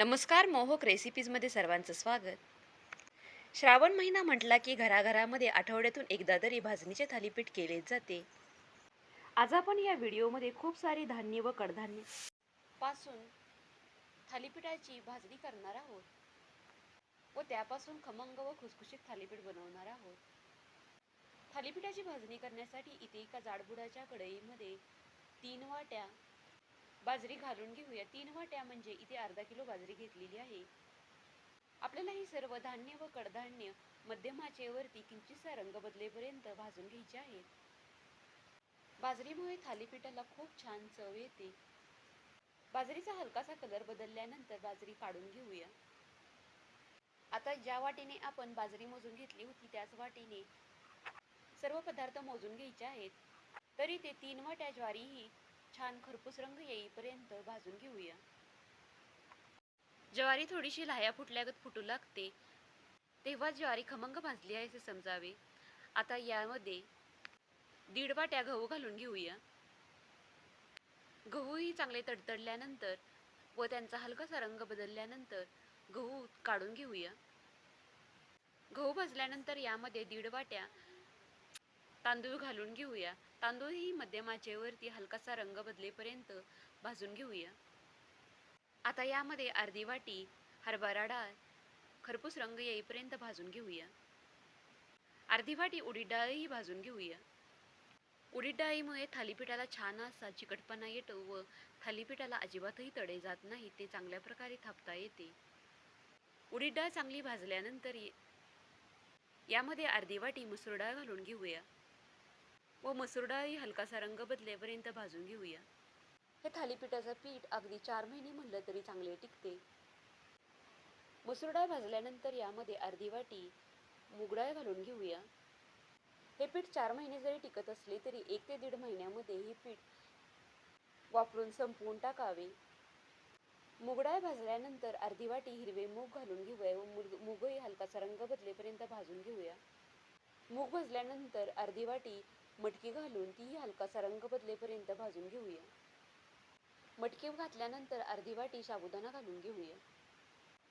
नमस्कार मोहक रेसिपीजमध्ये सर्वांचं स्वागत. श्रावण महिना म्हटला की घराघरामध्ये आठवड्यातून एकदा तरी भाजणीचे थालीपीठ केलेच जाते. आज आपण या व्हिडिओमध्ये खूप सारी धान्य व कडधान्यपासून थालीपीठाची भाजणी करणार आहोत व त्यापासून खमंग व खुसखुशीत थालीपीठ बनवणार आहोत. थालीपीठाची भाजणी करण्यासाठी इथे एका जाडबुडाच्या कढईमध्ये तीन वाट्या बाजरी घालून घेऊया. तीन वाट्या म्हणजे इथे अर्धा किलो बाजरी घेतलेली आहे. आपल्याला ही सर्व धान्य व कडधान्य मध्यम आचेवरती किंचितसा रंग बदलेपर्यंत भाजून घ्यायचे आहेत बाजरीमुळे थालीपीठाला खूप छान चव येते. बाजरीचा हलकासा कलर बदलल्यानंतर बाजरी काढून घेऊया. आता ज्या वाटीने आपण बाजरी मोजून घेतली होती त्याच वाटीने सर्व पदार्थ मोजून घ्यायचे आहेत. तरी ते तीन वाट्या ज्वारी ही छान खरपूस रंग येईपर्यंत भाजून घेऊया. ज्वारी थोडीशी लाह्या फुटल्यागत फुटू लागते. तेव्हा ज्वारी खमंग भाजली आहे असे समजावे. आता यामध्ये दीड वाट्या गहू घालून घेऊया. गहूही चांगले तडतडल्यानंतर व त्यांचा हलकासा रंग बदलल्यानंतर गहू काढून घेऊया. गहू भाजल्यानंतर यामध्ये दीड वाट्या तांदूळ घालून घेऊया. तांदूळही मध्यमाचेवरती हलकासा रंग बदलेपर्यंत भाजून घेऊया. आता यामध्ये अर्धी वाटी हरभरा डाळ खरपूस रंग येईपर्यंत भाजून घेऊया. अर्धी वाटी उडीद डाळही भाजून घेऊया. उडीद डाळीमुळे थालीपीठाला छान असा चिकटपणा येतो व थालीपीठाला अजिबातही तडे जात नाही ते चांगल्या प्रकारे थापता येते. उडीद डाळ चांगली भाजल्यानंतर यामध्ये अर्धी वाटी मसूर डाळ घालून घेऊया. व मसूर डाळही हलकासा रंग बदलेपर्यंत भाजून घेऊया. हे थालीपीठाचं पीठ अगदी चार महिने म्हणलं तरी चांगले टिकते. मसूर डाळ भाजल्यानंतर यामध्ये अर्धी वाटी मूग डाळ घालून घेऊया. हे पीठ चार महिने जरी टिकत असले तरी एक ते दीड महिन्यामध्ये हे पीठ वापरून संपवून टाकावे. मुगडाळ भाजल्यानंतर अर्धी वाटी हिरवे मूग घालून घेऊया व मुग मूगही हलकासा रंग बदलेपर्यंत भाजून घेऊया. मूग भाजल्यानंतर अर्धी वाटी मटकी घालून तीही हलकासा रंग बदलेपर्यंत भाजून घेऊया. मटकी घातल्यानंतर अर्धी वाटी साबुदाणा घालून घेऊया.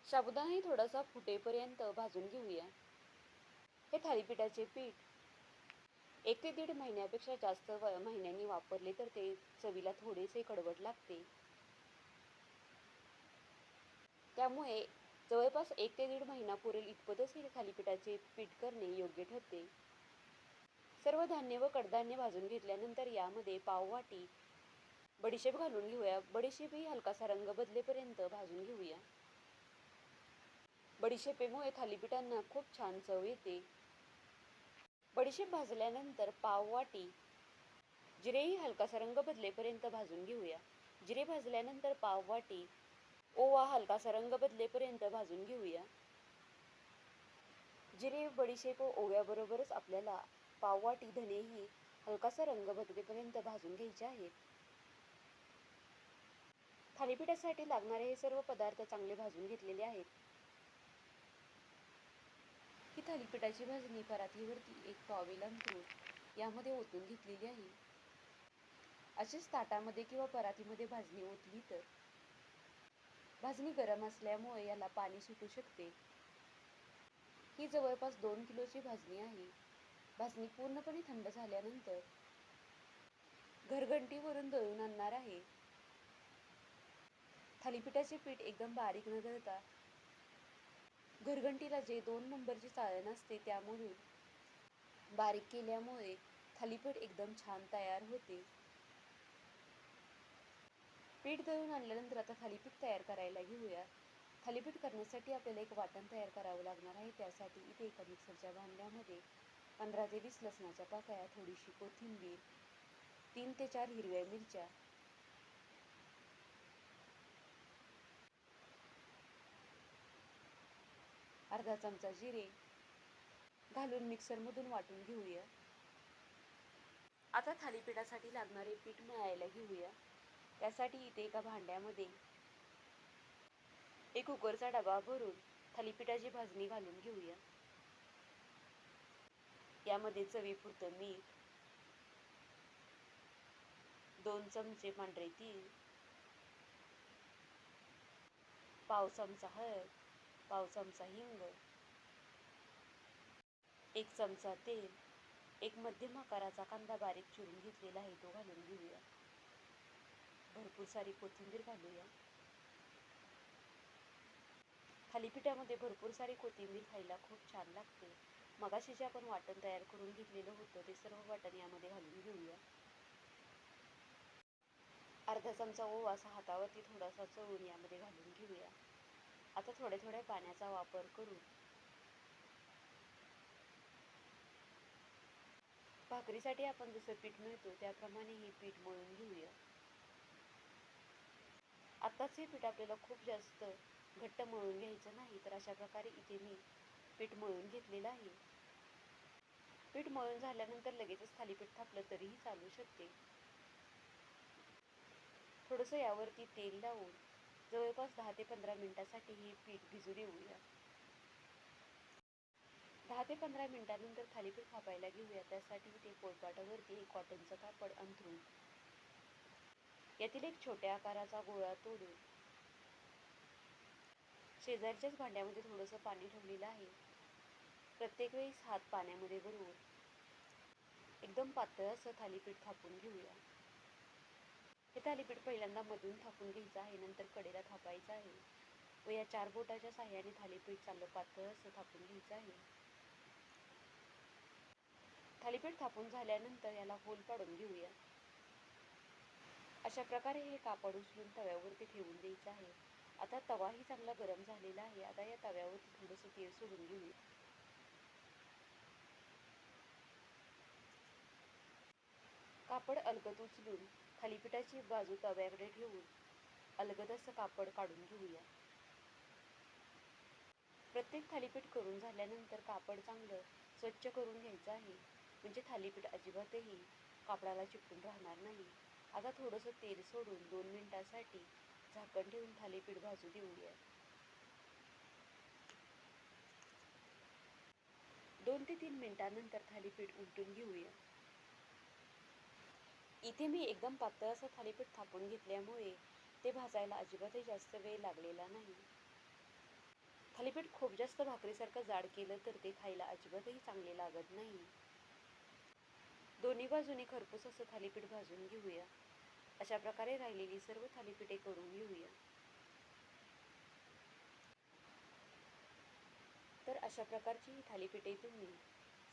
साबुदाणाही थोडासा फुटेपर्यंत भाजून घेऊया. हे थालीपीठाचे पीठ एक ते दीड महिन्यापेक्षा जास्त व- महिन्यांनी वापरले तर ते चवीला थोडेसे कडवट लागते. त्यामुळे जवळपास एक ते दीड महिना पुरेल इतपतच हे थालीपीठाचे पीठ करणे योग्य ठरते. सर्व धान्य व कडधान्य भाजून घेतल्यानंतर यामध्ये पाववाटी बडीशेप घालून घेऊया. बडीशेपही हलकासा रंग बदलेपर्यंत भाजून घेऊया. बडीशेपेमुळे थालीपीठांना खूप छान चव येते. बडीशेप भाजल्यानंतर पाववाटी जिरेही हलकासा रंग बदलेपर्यंत भाजून घेऊया. जिरे भाजल्यानंतर पाववाटी ओवा हलकासा रंग बदलेपर्यंत भाजून घेऊया. जिरे बडीशेप व ओव्याबरोबरच आपल्याला पाववाटी धनेही हलकासा रंग बदलेपर्यंत भाजून घ्यायचे आहेत थालीपीठासाठी लागणारे हे सर्व पदार्थ चांगले भाजून घेतलेले आहेत. ही थालीपीठाची भाजणी परातीवरती एक टॉवेल अंथरून यामध्ये ओतून घेतलेली आहे. अशीच ताटामध्ये किंवा परातीमध्ये भाजणी ओतली तर? भाजणी गरम असल्यामुळे याला पाणी सुटू शकते. ही जवळपास दोन किलोची भाजणी आहे. भाजणी पूर्णपणे थंड झाल्यानंतर घरघंटीवरून दळून आणणार आहे. थालीपीठाचे पीठ एकदम बारीक न दळता घरघंटीला जे दोन नंबरची चाळण असते त्यामधून बारीक केल्यामुळे थालीपीठ एकदम छान तयार होते. पीठ दळून आणल्यानंतर आता थालीपीठ तयार करायला घेऊया. थालीपीठ करण्यासाठी आपल्याला एक वाटण तयार करावं लागणार आहे. त्यासाठी इथे एका मिक्सरच्या भांड्यामध्ये पंधरा ते वीस लसणाच्या पाकळ्या थोडीशी कोथिंबीर तीन ते चार हिरव्या मिरच्या अर्धा चमचा जिरे घालून मिक्सरमधून वाटून घेऊया. आता थालीपीठासाठी लागणारे पीठ मळायला घेऊया. त्यासाठी इथे एका भांड्यामध्ये एक कुकरचा डबा भरून थालीपीठाची भाजणी घालून घेऊया. यामध्ये चवीपुरतं मीठ दोन चमचे पांढरे तीळ पाव चमचा हळद पाव चमचा हिंग एक चमचा तेल एक मध्यम आकाराचा कांदा बारीक चिरून घेतलेला आहे तो घालून घेऊया. भरपूर सारी कोथिंबीर घालूया. थालीपीठामध्ये भरपूर सारी कोथिंबीर खायला खूप छान लागते. मगाशी जे आपण वाटण तयार करून घेतलेलं होतं ते सर्व वाटण यामध्ये घालून घेऊया. अर्धा चमचा ओवा असा हातावरती थोडासा चळून यामध्ये घालून घेऊया. आता थोड्या थोड्या पाण्याचा वापर करून भाकरीसाठी आपण जसं पीठ मिळतो त्याप्रमाणे हे पीठ मळून घेऊया. आत्ताच हे पीठ आपल्याला खूप जास्त घट्ट मळून घ्यायचं नाही तर अशा प्रकारे इथे मी पीठ मळून घेतलेलं आहे. पीठ मळून झाल्यानंतर लगेचच थालीपीठ थापलं तरीही चालू शकते. थोडंसं यावरती तेल लावून जवळपास दहा ते पंधरा मिनिटासाठी हे पीठ भिजू देऊया. दहा ते पंधरा मिनिटानंतर थालीपीठ थापायला घेऊया. त्यासाठी ते पोळपाटावरती एक कॉटनचं कापड अंथरून. यातील एक छोट्या आकाराचा गोळा तोडून शेजारच्याच भांड्यामध्ये थोडंसं पाणी ठेवलेलं आहे. प्रत्येक वेळेस हात पाण्यामध्ये भरून एकदम पातळ असं थालीपीठ थापून घेऊया. हे थालीपीठ पहिल्यांदा मधून थापून घ्यायचं आहे नंतर कडेला थापायचं आहे व या चार बोटाच्या साह्याने थालीपीठ चांगलं पातळ असं थापून घ्यायचं आहे. थालीपीठ थापून झाल्यानंतर याला होल पाडून घेऊया. अशा प्रकारे हे कापड उचलून तव्यावरती ठेवून द्यायचं आहे. आता तवाही चांगला गरम झालेला आहे. आता या तव्यावरती थोडंसं तेल सोडून घेऊया. कापड अलगद उचलून थालीपीठाची बाजू तव्याकडे ठेवून अलगद असं कापड काढून घेऊया. प्रत्येक थालीपीठ करून झाल्यानंतर कापड चांगलं स्वच्छ करून घ्यायचं आहे. म्हणजे थालीपीठ अजिबातही कापडाला चिपकून राहणार नाही. आता थोडंसं तेल सोडून दोन मिनिटासाठी झाकण ठेवून थालीपीठ भाजू देऊया. दोन ते तीन मिनिटानंतर थालीपीठ उलटून घेऊया. इथे मी एकदम पातळ असं थालीपीठ थापून घेतल्यामुळे ते भाजायला अजिबातही जास्त वेळ लागलेला नाही. थालीपीठ खूप जास्त भाकरीसारखं जाड केलं तर ते खायला अजिबातही चांगले लागत नाही. दोन्ही बाजूनी खरपूस असं थालीपीठ भाजून घेऊया. अशा प्रकारे राहिलेली सर्व थालीपीठे करून घेऊया. तर अशा प्रकारची ही थालीपीठे तुम्ही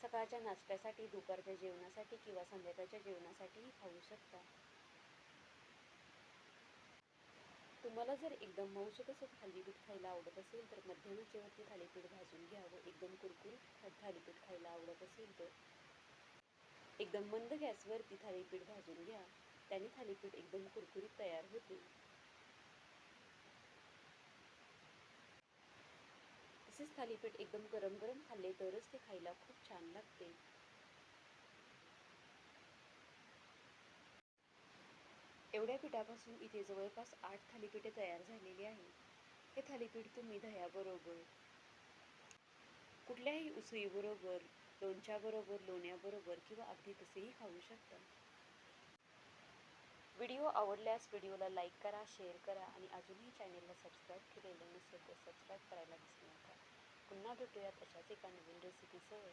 सकाळच्या नाश्त्यासाठी दुपारच्या जेवणासाठी किंवा संध्याकाळच्या जेवणासाठीही खाऊ शकता. तुम्हाला जर एकदम मऊसूत असं थालीपीठ खायला आवडत असेल तर मध्यम आचेवरती थालीपीठ भाजून घ्या व एकदम कुरकुरीत थालीपीठ खायला आवडत असेल तर. एकदम मंद गॅसवरती थालीपीठ भाजून घ्या. त्याने थालीपीठ एकदम कुरकुरीत तयार होते. असेच थालीपीठ एकदम गरम गरम खाल्ले तरच ते खायला खूप छान लागते. एवढ्या पिठापासून इथे जवळपास आठ थालीपीठे तयार झालेली आहेत. हे थालीपीठ तुम्ही दह्याबरोबर कुठल्याही उसळीबरोबर लोणच्याबरोबर लोण्याबरोबर किंवा अगदी तसेही खाऊ शकता. व्हिडिओ आवडल्यास व्हिडिओला लाईक करा शेअर करा आणि अजूनही चॅनेलला सबस्क्राईब केलेलं नसेल तर सबस्क्राईब करायला विसरू नका. पुन्हा भेटूयात अशाच एका नवीन रेसिपीसह